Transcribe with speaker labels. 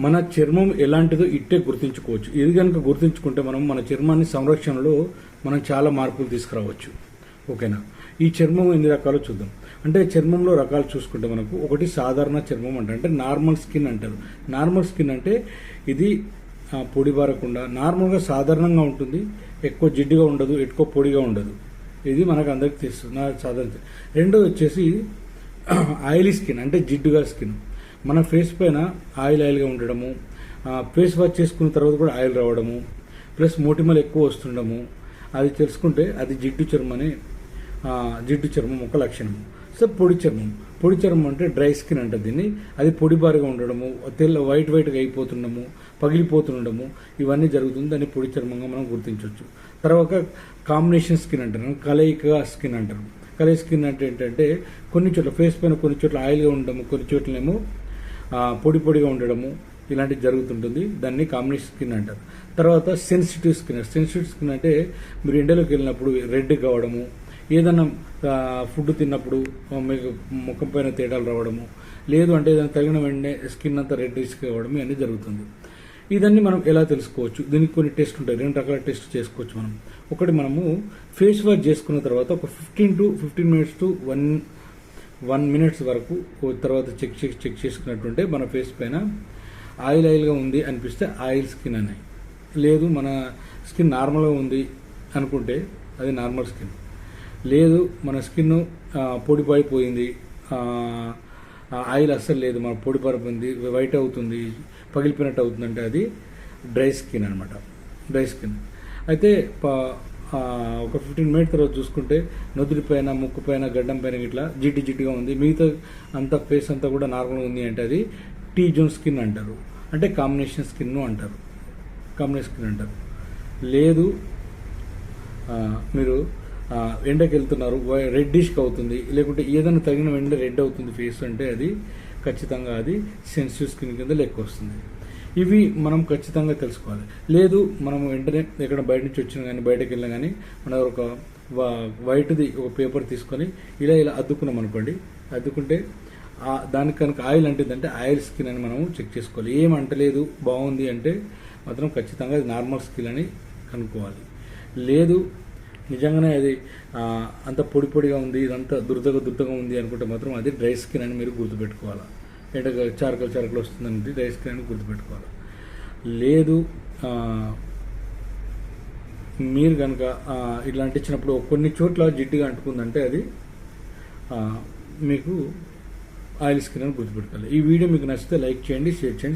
Speaker 1: మన చర్మం ఎలాంటిదో ఇట్టే గుర్తించుకోవచ్చు. ఇది కనుక గుర్తించుకుంటే మనం మన చర్మాన్ని సంరక్షణలో మనం చాలా మార్పులు తీసుకురావచ్చు. ఓకేనా? ఈ చర్మం ఎన్ని రకాలు చూద్దాం. అంటే చర్మంలో రకాలు చూసుకుంటే మనకు ఒకటి సాధారణ చర్మం అంట అంటే నార్మల్ స్కిన్ అంటారు. నార్మల్ స్కిన్ అంటే ఇది పొడిబారకుండా పొడి బారకుండా నార్మల్గా సాధారణంగా ఉంటుంది ఎక్కువ జిడ్డుగా ఉండదు ఎక్కువ పొడిగా ఉండదు. ఇది మనకు అందరికి తెలుస్తుంది సాధారణ రెండోది వచ్చేసి ఆయిలీ స్కిన్ అంటే జిడ్డుగా స్కిన్. మన ఫేస్ పైన ఆయిల్ ఆయిల్గా ఉండడము ఫేస్ వాష్ చేసుకున్న తర్వాత కూడా ఆయిల్ రావడము ప్లస్ మోటిమలు ఎక్కువ వస్తుండము అది తెలుసుకుంటే అది జిడ్డు చర్మం అనే జిడ్డు చర్మం ఒక లక్షణం. సో పొడి చర్మం. పొడి చర్మం అంటే డ్రై స్కిన్ అంటారు దీన్ని. అది పొడిబారిగా ఉండడము తెల్ల వైట్ వైట్గా అయిపోతుండము పగిలిపోతుండడము ఇవన్నీ జరుగుతుంది. దాన్ని పొడి చర్మంగా మనం గుర్తించవచ్చు. తర్వాత కాంబినేషన్ స్కిన్ అంటారు. కలయిక స్కిన్ అంటారు. కలయి స్కిన్ అంటే ఏంటంటే కొన్ని చోట్ల ఫేస్ పైన కొన్ని చోట్ల ఆయిల్గా ఉండడము కొన్ని చోట్లేమో పొడి పొడిగా ఉండడము ఇలాంటివి జరుగుతుంటుంది. దాన్ని కాంబినేషన్ స్కిన్ అంటారు. తర్వాత సెన్సిటివ్ స్కిన్. సెన్సిటివ్ స్కిన్ అంటే మీరు ఎండలోకి వెళ్ళినప్పుడు రెడ్ కావడము ఏదైనా ఫుడ్ తిన్నప్పుడు మీకు ముఖం పైన తేడాలు రావడము లేదు అంటే ఏదైనా తగిన వెంటనే స్కిన్ అంతా రెడ్ రిస్క్ కావడం ఇవన్నీ జరుగుతుంది. ఇదన్నీ మనం ఎలా తెలుసుకోవచ్చు? దీనికి కొన్ని టెస్ట్ ఉంటాయి. రెండు రకాల టెస్ట్ చేసుకోవచ్చు మనం. ఒకటి మనము ఫేస్ వాష్ చేసుకున్న తర్వాత ఒక fifteen to fifteen minutes to one one minutes వరకు తర్వాత చెక్ చెక్ చెక్ చేసుకున్నట్టుంటే మన ఫేస్ పైన ఆయిల్ ఆయిల్గా ఉంది అనిపిస్తే ఆయిల్ స్కిన్ అని. లేదు మన స్కిన్ నార్మల్గా ఉంది అనుకుంటే అది నార్మల్ స్కిన్. లేదు మన స్కిన్ పొడిపడిపోయింది ఆయిల్ అస్సలు లేదు మన పొడి పడిపోయింది వైట్ అవుతుంది పగిలిపోయినట్టు అవుతుందంటే అది డ్రై స్కిన్ అనమాట డ్రై స్కిన్. అయితే ఒక ఫిఫ్టీన్ మినిట్ తర్వాత చూసుకుంటే నొదుటి పైన ముక్కు పైన గడ్డం పైన ఇట్లా జిడ్డు జిడ్డుగా ఉంది. మిగతా అంతా ఫేస్ అంతా కూడా నార్మల్గా ఉంది అంటే అది టీ జోన్ స్కిన్ అంటారు. అంటే కాంబినేషన్ స్కిన్ అంటారు. కాంబినేషన్ స్కిన్ అంటారు. లేదు మీరు ఎండకి వెళ్తున్నారు రెడ్డిష్గా అవుతుంది. లేకుంటే ఏదైనా తగిన ఎండ రెడ్ అవుతుంది ఫేస్ అంటే అది ఖచ్చితంగా అది సెన్సిటివ్ స్కిన్ కింద లెక్క వస్తుంది. ఇవి మనం ఖచ్చితంగా తెలుసుకోవాలి. లేదు మనం వెంటనే ఎక్కడ బయట నుంచి వచ్చినా కానీ బయటకు వెళ్ళినా కానీ మన ఒక వైట్ది ఒక పేపర్ తీసుకొని ఇలా ఇలా అద్దుకున్నాం అనుకోండి. అద్దుకుంటే దానికి కనుక ఆయిల్ అంటుందంటే ఆయిల్ స్కిన్ అని మనం చెక్ చేసుకోవాలి. ఏం అంటలేదు బాగుంది అంటే మాత్రం ఖచ్చితంగా అది నార్మల్ స్కిన్ అని కనుక్కోవాలి. లేదు నిజంగానే అది అంత పొడి పొడిగా ఉంది ఇదంతా దురదగా దురదగా ఉంది అనుకుంటే మాత్రం అది డ్రై స్కిన్ అని మీరు గుర్తుపెట్టుకోవాలి. ఎండ చారకలు చారకలు వస్తుందంటే రైస్ స్కిన్ గుర్తుపెట్టుకోవాలి. లేదు మీరు కనుక ఇలాంటి ఇచ్చినప్పుడు కొన్ని చోట్ల జిడ్డుగా అంటుకుందంటే అది మీకు ఆయిల్ స్కిన్ అని గుర్తుపెట్టుకోవాలి. ఈ వీడియో మీకు నచ్చితే లైక్ చేయండి షేర్ చేయండి.